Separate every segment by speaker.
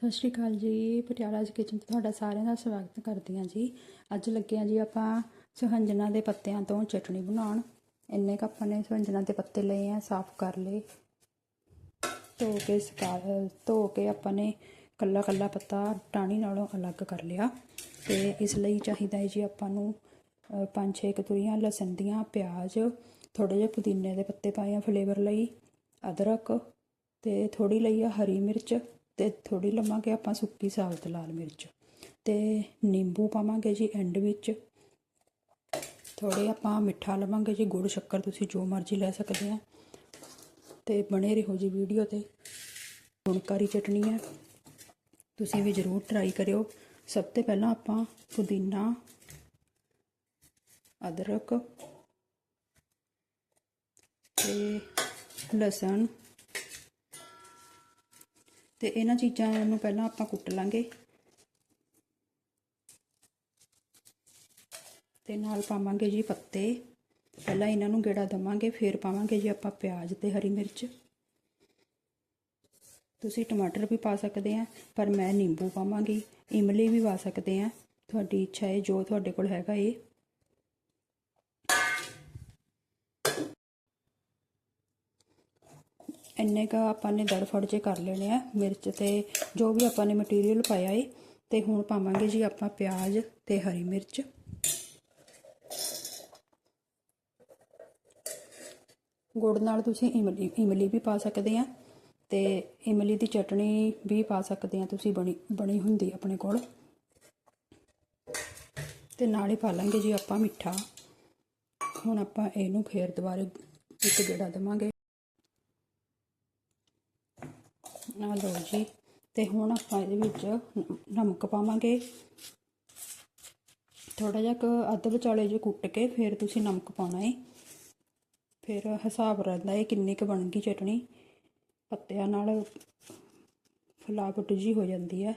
Speaker 1: ਸਤਿ ਸ਼੍ਰੀ ਅਕਾਲ ਜੀ, ਪਟਿਆਲਾ ਜੀ ਕਿਚਨ 'ਚ ਤੁਹਾਡਾ ਸਾਰਿਆਂ ਦਾ ਸਵਾਗਤ ਕਰਦੀ ਹਾਂ ਜੀ। ਅੱਜ ਲੱਗੇ ਹਾਂ ਜੀ ਆਪਾਂ ਸੁਹੰਜਣਾ ਦੇ ਪੱਤਿਆਂ ਤੋਂ ਚਟਣੀ ਬਣਾਉਣ। ਇੰਨੇ ਕੁ ਆਪਾਂ ਨੇ ਸੁਹੰਜਣਾ ਦੇ ਪੱਤੇ ਲਏ ਆ, ਸਾਫ਼ ਕਰ ਲਏ। ਧੋ ਕੇ ਸੁਕਾ, ਧੋ ਕੇ ਆਪਾਂ ਨੇ ਕੱਲਾ ਕੱਲਾ ਪੱਤਾ ਟਾਣੀ ਨਾਲੋਂ ਅਲੱਗ ਕਰ ਲਿਆ। ਤੇ ਇਸ ਲਈ ਚਾਹੀਦਾ ਹੈ ਜੀ ਆਪਾਂ ਨੂੰ ਪੰਜ ਛੇ ਕਤੂਰੀਆਂ ਲਸਣ ਦੀਆਂ, ਪਿਆਜ਼ ਥੋੜੇ ਜਿਹੇ ਪੁਦੀਨੇ ਦੇ ਪੱਤੇ ਪਾਏ ਆ ਫਲੇਵਰ ਲਈ, ਅਦਰਕ ਤੇ ਥੋੜੀ ਲਈ ਆ ਹਰੀ ਮਿਰਚ। ਤੇ ਥੋੜੀ ਲਵਾਂਗੇ ਆਪਾਂ ਸੁੱਕੀ ਸਾਗ ਸਾਬਤ ਲਾਲ ਮਿਰਚ ਤੇ ਨਿੰਬੂ ਪਾਵਾਂਗੇ ਜੀ ਐਂਡ ਵਿੱਚ। ਥੋੜੇ ਆਪਾਂ ਮਿੱਠਾ ਲਵਾਂਗੇ ਜੀ, ਗੁੜ, ਸ਼ੱਕਰ ਤੁਸੀਂ ਜੋ ਮਰਜ਼ੀ ਲੈ ਸਕਦੇ ਆ। ਤੇ ਬਣੇ ਰਹੋ ਜੀ ਵੀਡੀਓ ਤੇ। ਗੁਣਕਾਰੀ ਚਟਨੀ ਹੈ ਤੁਸੀਂ ਵੀ ਜ਼ਰੂਰ ਟਰਾਈ ਕਰਿਓ। ਸਭ ਤੋਂ ਪਹਿਲਾਂ ਆਪਾਂ ਪੁਦੀਨਾ, ਅਦਰਕ ਤੇ ਲਸਣ ਤੇ ਇਹਨਾਂ ਚੀਜ਼ਾਂ ਨੂੰ ਪਹਿਲਾਂ ਆਪਾਂ ਕੁੱਟ ਲਾਂਗੇ। ਤੇ ਨਾਲ ਪਾਵਾਂਗੇ ਜੀ ਪੱਤੇ। ਪਹਿਲਾਂ ਇਹਨਾਂ ਨੂੰ ਗੇੜਾ ਦਵਾਂਗੇ, ਫਿਰ ਪਾਵਾਂਗੇ ਜੀ ਆਪਾਂ ਪਿਆਜ਼ ਤੇ ਹਰੀ ਮਿਰਚ। ਤੁਸੀਂ ਟਮਾਟਰ ਵੀ ਪਾ ਸਕਦੇ ਆ, ਪਰ ਮੈਂ ਨਿੰਬੂ ਪਾਵਾਂਗੀ, ਇਮਲੀ ਵੀ ਪਾ ਸਕਦੇ ਆ। ਤੁਹਾਡੀ ਇੱਛਾ ਹੈ, ਜੋ ਤੁਹਾਡੇ ਕੋਲ ਹੈਗਾ ਇਹ ਇੰਨੇ ਕਾ ਆਪਾਂ ਨੇ ਦੜਫੜ ਜੇ ਕਰ ਲੈਣੇ ਆ, ਮਿਰਚ ਤੇ ਜੋ ਵੀ ਆਪਾਂ ਨੇ ਮਟੀਰੀਅਲ ਪਾਇਆ ਏ, ਤੇ ਹੁਣ ਪਾਵਾਂਗੇ ਜੀ ਆਪਾਂ ਪਿਆਜ਼ ਤੇ ਹਰੀ ਮਿਰਚ। ਗੁੜ ਨਾਲ ਤੁਸੀਂ ਇਮਲੀ ਇਮਲੀ ਵੀ ਪਾ ਸਕਦੇ ਆ, ਤੇ ਇਮਲੀ ਦੀ ਚਟਣੀ ਵੀ ਪਾ ਸਕਦੇ ਆ ਤੁਸੀਂ ਬਣੀ ਬਣੀ ਹੁੰਦੀ ਆਪਣੇ ਕੋਲ। ਤੇ ਨਾਲ ਹੀ ਪਾ ਲਾਂਗੇ ਜੀ ਆਪਾਂ ਮਿੱਠਾ। ਹੁਣ ਆਪਾਂ ਇਹਨੂੰ ਫੇਰ ਦੁਬਾਰੇ ਇੱਕ ਗੇੜਾ ਦੇਵਾਂਗੇ। ਆ ਲਓ ਜੀ। ਤੇ ਹੁਣ ਆਪਾਂ ਇਹਦੇ ਵਿੱਚ ਨਮਕ ਪਾਵਾਂਗੇ। ਥੋੜਾ ਜਿਹਾ ਅੱਧ ਵਿਚਾਲੇ ਜੇ ਕੁੱਟ ਕੇ ਫਿਰ ਤੁਸੀਂ ਨਮਕ ਪਾਉਣਾ ਹੈ ਫਿਰ ਹਿਸਾਬ ਰਹਿੰਦਾ ਹੈ ਕਿੰਨੀ ਕੁ ਬਣ ਗਈ ਚਟਣੀ। ਪੱਤਿਆਂ ਨਾਲ ਫਲਾਵਟ ਜੀ ਹੋ ਜਾਂਦੀ ਹੈ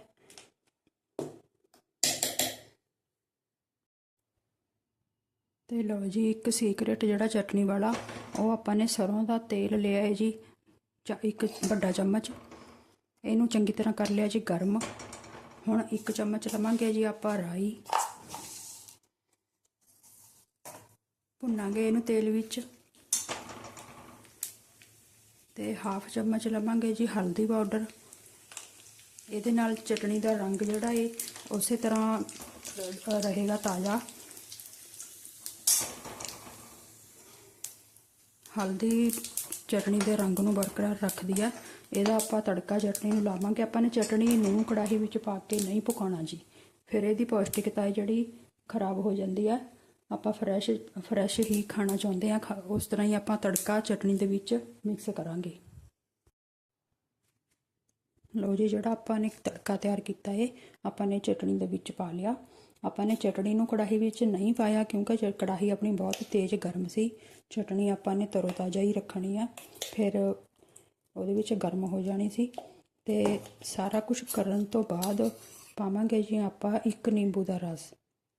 Speaker 1: ਤੇ ਲਓ ਜੀ, ਇੱਕ ਸੀਕ੍ਰੇਟ ਜਿਹੜਾ ਚਟਨੀ ਵਾਲਾ, ਉਹ ਆਪਾਂ ਨੇ ਸਰੋਂ ਦਾ ਤੇਲ ਲਿਆ ਹੈ ਜੀ। ਚਾ, ਇੱਕ ਵੱਡਾ ਚਮਚ। ਇਹਨੂੰ ਚੰਗੀ ਤਰ੍ਹਾਂ ਕਰ ਲਿਆ ਜੀ ਗਰਮ। ਹੁਣ ਇੱਕ ਚਮਚ ਲਵਾਂਗੇ ਜੀ ਆਪਾਂ ਰਾਈ। ਭੁੰਨਾਂਗੇ ਇਹਨੂੰ ਤੇਲ ਵਿੱਚ। ਤੇ ਹਾਫ ਚਮਚ ਲਵਾਂਗੇ ਜੀ ਹਲਦੀ ਪਾਊਡਰ। ਇਹਦੇ ਨਾਲ ਚਟਣੀ ਦਾ ਰੰਗ ਜਿਹੜਾ ਏ, ਉਸੇ ਤਰ੍ਹਾਂ ਰਹੇਗਾ ਤਾਜ਼ਾ। ਹਲਦੀ ਚਟਣੀ ਦੇ ਰੰਗ ਨੂੰ ਬਰਕਰਾਰ ਰੱਖਦੀ ਹੈ ਇਹਦਾ ਆਪਾਂ ਤੜਕਾ ਚਟਣੀ ਨੂੰ ਲਾਵਾਂਗੇ। ਆਪਾਂ ਨੇ ਚਟਣੀ ਨੂੰ ਕੜਾਹੀ ਵਿੱਚ ਪਾ ਕੇ ਨਹੀਂ ਪਕਾਉਣਾ ਜੀ। ਫਿਰ ਇਹਦੀ ਪੌਸ਼ਟਿਕਤਾ ਜਿਹੜੀ ਖਰਾਬ ਹੋ ਜਾਂਦੀ ਹੈ ਆਪਾਂ ਫਰੈਸ਼ ਫਰੈਸ਼ ਹੀ ਖਾਣਾ ਚਾਹੁੰਦੇ ਆ। ਉਸ ਤਰ੍ਹਾਂ ਹੀ ਆਪਾਂ ਤੜਕਾ ਚਟਣੀ ਦੇ ਵਿੱਚ ਮਿਕਸ ਕਰਾਂਗੇ। ਲਓ ਜੀ, ਜਿਹੜਾ ਆਪਾਂ ਨੇ ਤੜਕਾ ਤਿਆਰ ਕੀਤਾ ਹੈ ਆਪਾਂ ਨੇ ਚਟਣੀ ਦੇ ਵਿੱਚ ਪਾ ਲਿਆ। ਆਪਾਂ ਨੇ ਚਟਣੀ ਨੂੰ ਕੜਾਹੀ ਵਿੱਚ ਨਹੀਂ ਪਾਇਆ ਕਿਉਂਕਿ ਕੜਾਹੀ ਆਪਣੀ ਬਹੁਤ ਤੇਜ਼ ਗਰਮ ਸੀ। ਚਟਣੀ ਆਪਾਂ ਨੇ ਤਰੋਤਾਜ਼ਾ ਹੀ ਰੱਖਣੀ ਆ। ਫਿਰ ਉਹਦੇ ਵਿੱਚ ਗਰਮ ਹੋ ਜਾਣੀ ਸੀ ਤੇ ਸਾਰਾ ਕੁਝ ਕਰਨ ਤੋਂ ਬਾਅਦ ਪਾਵਾਂਗੇ ਜੀ ਆਪਾਂ ਇੱਕ ਨਿੰਬੂ ਦਾ ਰਸ,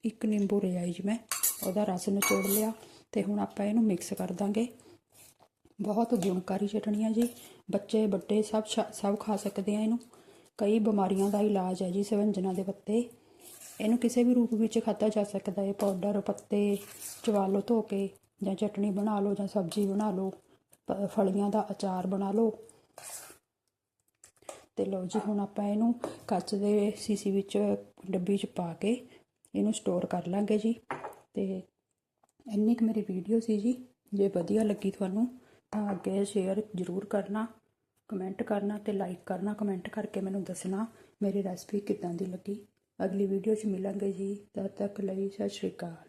Speaker 1: ਇੱਕ ਨਿੰਬੂ ਲਿਆ ਜੀ ਮੈਂ, ਉਹਦਾ ਰਸ ਨਿਚੋੜ ਲਿਆ ਤੇ ਹੁਣ ਆਪਾਂ ਇਹਨੂੰ ਮਿਕਸ ਕਰ ਦਾਂਗੇ। ਬਹੁਤ ਗੁਣਕਾਰੀ ਚਟਣੀ ਹੈ ਜੀ, ਬੱਚੇ ਵੱਡੇ ਸਭ ਛ- ਸਭ ਖਾ ਸਕਦੇ ਆ ਇਹਨੂੰ। ਕਈ ਬਿਮਾਰੀਆਂ ਦਾ ਇਲਾਜ ਹੈ ਜੀ ਸਵੰਜਨਾ ਦੇ ਪੱਤੇ। ਇਹਨੂੰ ਕਿਸੇ ਵੀ ਰੂਪ ਵਿੱਚ ਖਾਧਾ ਜਾ ਸਕਦਾ ਹੈ ਪਾਊਡਰ ਪੱਤੇ ਚਵਾ ਲਓ ਧੋ ਕੇ ਜਾਂ ਚਟਣੀ ਬਣਾ ਲਓ ਜਾਂ ਸਬਜ਼ੀ ਬਣਾ ਲਓ। ਫਲੀਆਂ ਦਾ ਅਚਾਰ ਬਣਾ ਲਓ। ਤੇ ਲਓ ਜੀ, ਹੁਣ ਆਪਾਂ ਇਹਨੂੰ ਕੱਚ ਦੇ ਸੀਸੀ ਵਿੱਚ ਡੱਬੀ 'ਚ ਪਾ ਕੇ ਇਹਨੂੰ ਸਟੋਰ ਕਰ ਲਾਂਗੇ ਜੀ। ਤੇ ਇੰਨੀ ਕੁ ਮੇਰੀ ਵੀਡੀਓ ਸੀ ਜੀ। ਜੇ ਵਧੀਆ ਲੱਗੀ ਤੁਹਾਨੂੰ, ਤਾਂ ਅੱਗੇ ਸ਼ੇਅਰ ਜ਼ਰੂਰ ਕਰਨਾ ਕਮੈਂਟ ਕਰਨਾ ਤੇ ਲਾਈਕ ਕਰਨਾ ਕਮੈਂਟ ਕਰਕੇ ਮੈਨੂੰ ਦੱਸਣਾ ਮੇਰੀ ਰੈਸਪੀ ਕਿੱਦਾਂ ਦੀ ਲੱਗੀ। ਅਗਲੀ ਵੀਡੀਓ 'ਚ ਮਿਲਾਂਗੇ ਜੀ। ਤਦ ਤੱਕ ਲਈ ਸਤਿ ਸ਼੍ਰੀ ਅਕਾਲ।